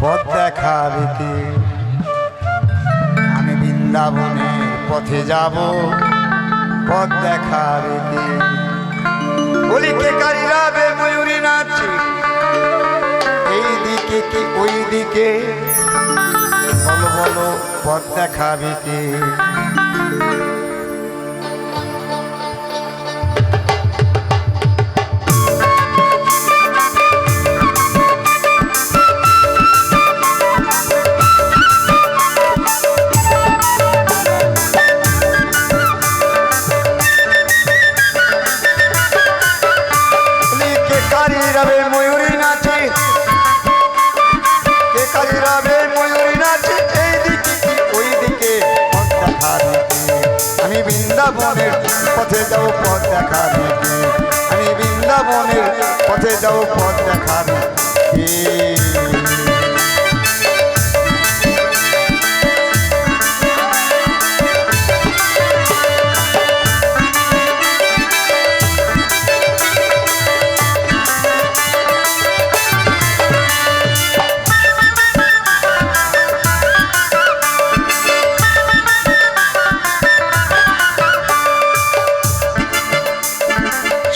পথ দেখাবে কে? আমি বৃন্দাবনের পথে যাব। পথ দেখাবে কে? বলি, কে কারিরাবে ময়ূরী নাচে? এই দিকে কি ওই দিকে? বলো বলো, পথ দেখাবে কে? বলি কে ময়ূরী নাচে। কে কারিরাবে ময়ূরী নাচে? এই ওই দিকে পথ দেখাবে আমি বৃন্দাবনের পথে যাও, পথ দেখাবে আমি বৃন্দাবনের পথে যাও, পথ দেখাবে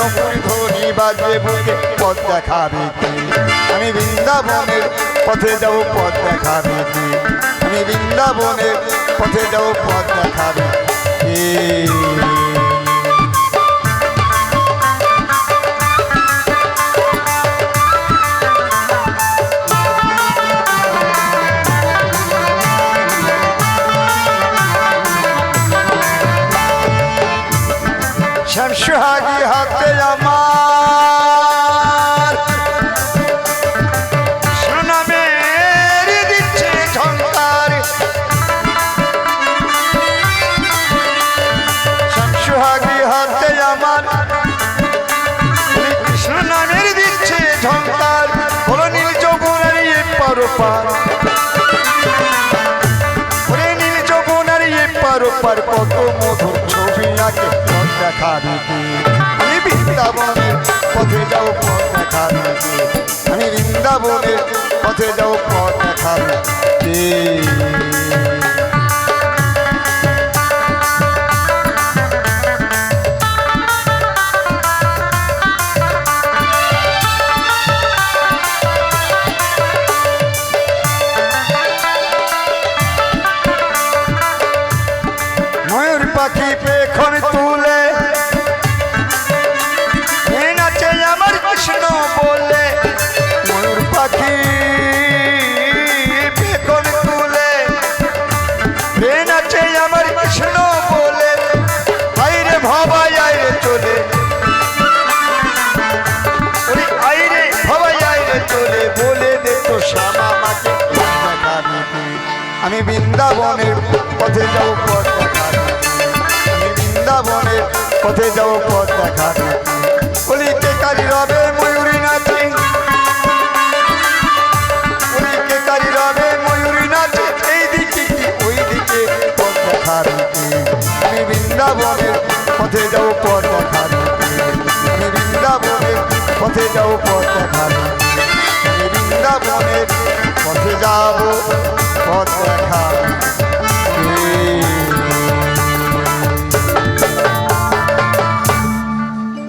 নকুল ধ্বনি বাজে বুকে পথ দেখাবে কি? আমি বৃন্দাবনের পথে যাব, পথ দেখাবে কি? আমি বৃন্দাবনের পথে যাব, পথ দেখাবে কি? শামসুহাজি হাতে যৌবনের পার ওরে নীল যৌবনের পার পার কত মধুর ছবি আঁকে পথ দেখাবে কি আমি বৃন্দাবনের পথে যাও পথ দেখাবে কি আমি বৃন্দাবনের পথে যাও পথ দেখাবে পাখি পেখন তুলে। নাচে আমার কৃষ্ণ বলে, ময়ূর পাখি পেখন তুলে। নাচে আমার কৃষ্ণ বলে, আইরে ভবাই, আইরে চলে। আইরে ভবাই, আইরে চলে, বলে দে তো শ্যামা মাকে? আমি বৃন্দাবনের পথে যাও পথ পথে যাও, পথ দেখাবি বলি, কে কারি রবে ময়ূরী নাচে? বলি, কে কারি রবে ময়ূরী নাচে? এই দিকে ওই দিকে পথ দেখাবি আমি বৃন্দাবনের পথে যাও, পথ দেখাবি? আমি বৃন্দাবনের পথে যাও, পথ দেখাবি আমি বৃন্দাবনের পথে যাব।